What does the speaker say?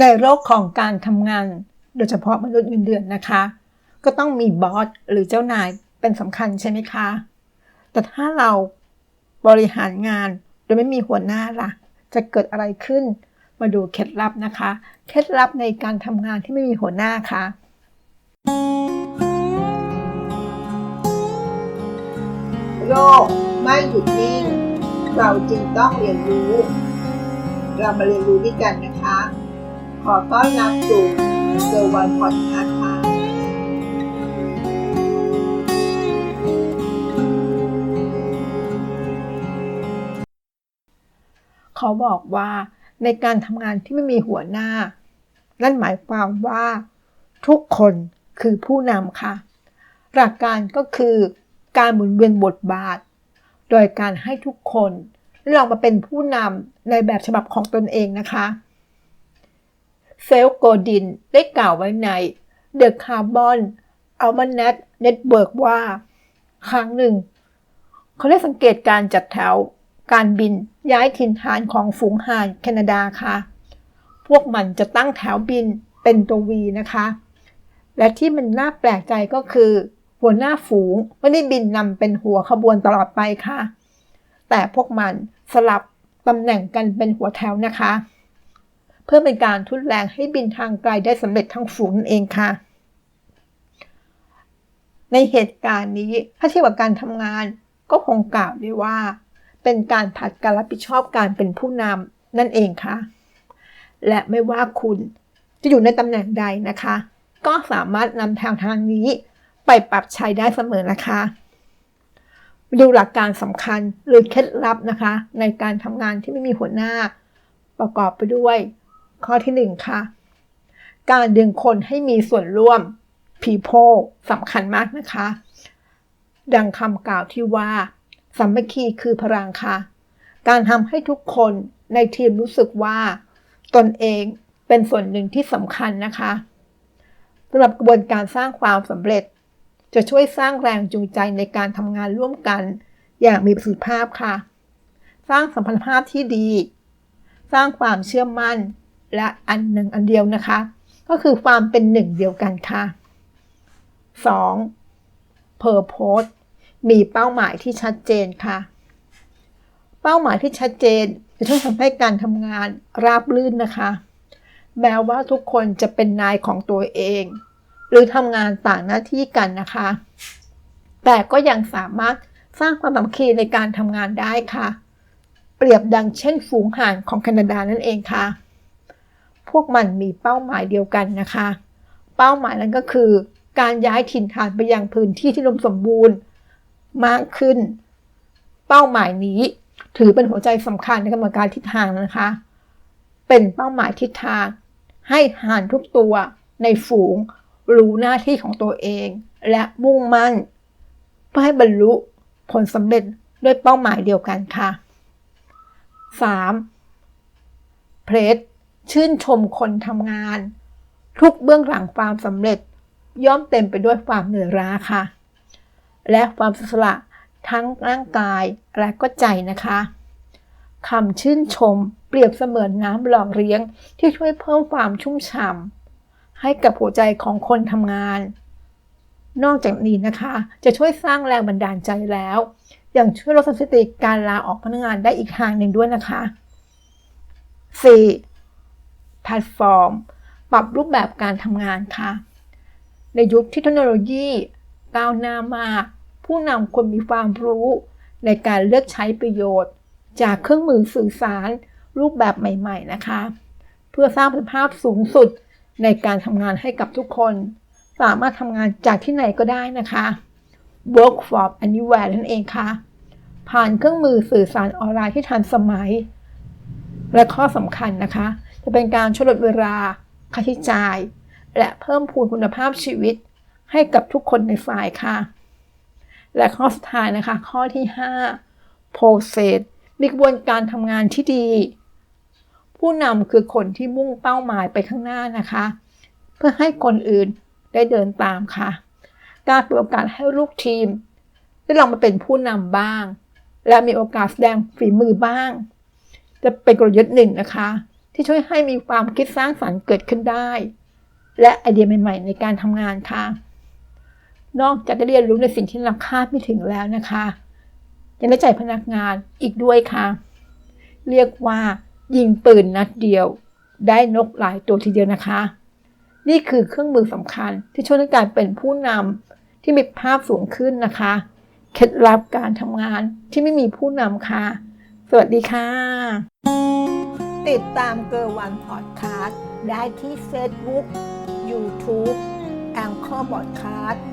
ในโลกของการทำงาน โดยเฉพาะมนุษย์เงินเดือนนะคะ ก็ต้องมีบอสหรือเจ้านายเป็นสำคัญใช่ไหมคะ แต่ถ้าเราบริหารงานโดยไม่มีหัวหน้าล่ะ จะเกิดอะไรขึ้น มาดูเคล็ดลับนะคะ เคล็ดลับในการทำงานที่ไม่มีหัวหน้าค่ะโลกไม่หยุดนิ่ง เราจึงต้องเรียนรู้ เรามาเรียนรู้ด้วยกันนะคะ ขอต้อนรับสู่เซอร์วันพอดคาส์ค่ะเขาบอกว่าในการทำงานที่ไม่มีหัวหน้า นั่นหมายความว่า ทุกคนคือผู้นำค่ะ หลักการก็คือการหมุนเวียนบทบาท โดยการให้ทุกคนลองมาเป็นผู้นำในแบบฉบับของตนเองนะคะ เซลโกดินได้กล่าวไว้ใน The Carbon Almanac Network ว่า ครั้งหนึ่ง เขาได้สังเกตการจัดแถว การบินย้ายถิ่นฐานของฝูงห่านแคนาดาค่ะ พวกมันจะตั้งแถวบินเป็นตัววีนะคะ และที่มันน่าแปลกใจก็คือ หัวหน้าฝูงไม่ได้บินนำเป็นหัวขบวนตลอดไปค่ะ แต่พวกมันสลับตำแหน่งกันเป็นหัวแถวนะคะ เพื่อเป็นการทุนแรงให้บินทางไกลได้สำเร็จทั้งฝูงนั่นเองค่ะ ในเหตุการณ์นี้ถ้าเทียบกับการทำงานก็คงกล่าวได้ว่า เป็นการผัดการรับผิดชอบการเป็นผู้นำนั่นเองค่ะ และไม่ว่าคุณจะอยู่ในตำแหน่งใดนะคะ ก็สามารถนำทางทางนี้ไปปรับใช้ได้เสมอนะคะดูหลักการสำคัญหรือเคล็ดลับนะคะ ในการทำงานที่ไม่มีหัวหน้าประกอบไปด้วย ข้อที่หนึ่งค่ะ การดึงคนให้มีส่วนร่วม people สำคัญมากนะคะ ดังคำกล่าวที่ว่าสามัคคีคือพลังค่ะ การทำให้ทุกคนในทีมรู้สึกว่า ตนเองเป็นส่วนหนึ่งที่สำคัญนะคะสำหรับกระบวนการสร้างความสำเร็จ จะช่วยสร้างแรงจูงใจในการทำงานร่วมกัน อย่างมีประสิทธิภาพค่ะ สร้างสัมพันธภาพที่ดี สร้างความเชื่อมั่น และอันหนึ่งอันเดียวนะคะ ก็คือความเป็นหนึ่งเดียวกันค่ะ 2. Purpose มีเป้าหมายที่ชัดเจนค่ะ เป้าหมายที่ชัดเจนจะช่วยทำให้การทำงานราบรื่นนะคะ แม้ว่าทุกคนจะเป็นนายของตัวเอง หรือทำงานต่างหน้าที่กันนะคะ แต่ก็ยังสามารถสร้างความสามัคคีในการทำงานได้ค่ะ เปรียบดังเช่นฝูงห่านของแคนาดานั่นเองค่ะ พวกมันมีเป้าหมายเดียวกันนะคะ เป้าหมายนั้นก็คือ การย้ายถิ่นฐานไปยังพื้นที่ที่รมสมบูรณ์มากขึ้น เป้าหมายนี้ถือเป็นหัวใจสำคัญในกรรมการทิศทางนะคะ เป็นเป้าหมายทิศทาง ให้ห่านทุกตัวในฝูงรู้หน้าที่ของตัวเอง และมุ่งมั่น เพื่อให้บรรลุผลสำเร็จด้วยเป้าหมายเดียวกันค่ะ 3. เพรส ชื่นชมคนทำงาน ทุกเบื้องหลังความสำเร็จ ย่อมเต็มไปด้วยความเหนื่อยล้าค่ะ และความสละทั้งร่างกายและก็ใจนะคะคำชื่นชมเปรียบเสมือนน้ำหล่อเลี้ยงที่ช่วยเพิ่มความชุ่มฉ่ำให้กับหัวใจของคนทำงาน นอกจากนี้นะคะ จะช่วยสร้างแรงบันดาลใจแล้ว ยังช่วยลดสถิติการลาออกพนักงานได้อีกทางหนึ่งด้วยนะคะ 4. แพลตฟอร์ม ปรับรูปแบบการทำงานค่ะ ในยุคที่เทคโนโลยีก้าวหน้ามาก ผู้นำควรมีความรู้ในการเลือกใช้ประโยชน์ จากเครื่องมือสื่อสารรูปแบบใหม่ ๆ นะคะ เพื่อสร้างประสิทธิภาพสูงสุดในการทำงานให้กับทุกคน สามารถทำงานจากที่ไหนก็ได้นะคะ work from anywhere นั่นเองค่ะ ผ่านเครื่องมือสื่อสารออนไลน์ที่ทันสมัย และข้อสำคัญนะคะ จะเป็นการช่วยลดเวลาค่าใช้จ่าย และเพิ่มพูนคุณภาพชีวิตให้กับทุกคนในฝ่ายค่ะ และข้อสุดท้ายนะคะ ข้อที่ 5 process มีกระบวนการทำงานที่ดี ผู้นำคือคนที่มุ่งเป้าหมายไปข้างหน้านะคะ เพื่อให้คนอื่นได้เดินตามค่ะ การเปิดโอกาสให้ลูกทีม ได้ลองมาเป็นผู้นำบ้าง และมีโอกาสแสดงฝีมือบ้าง จะเป็นกลยุทธ์หนึ่งนะคะ ที่ช่วยให้มีความคิดสร้างสรรค์เกิดขึ้นได้ และไอเดียใหม่ ๆ ในการทำงานค่ะ นอกจากจะเรียนรู้ในสิ่งที่เราคาดไม่ถึงแล้วนะคะยังได้ใจพนักงานอีกด้วยค่ะ เรียกว่า ยิงปืนนัดเดียว ได้นกหลายตัวทีเดียวนะคะ นี่คือเครื่องมือสำคัญที่ช่วยในการเป็นผู้นำที่มีภาพสูงขึ้นนะคะ เคล็ดลับการทำงานที่ไม่มีผู้นำค่ะ สวัสดีค่ะ ติดตามเกอร์วันพอดคาสต์ได้ที่ Facebook YouTube แองเกอร์บอดคาสต์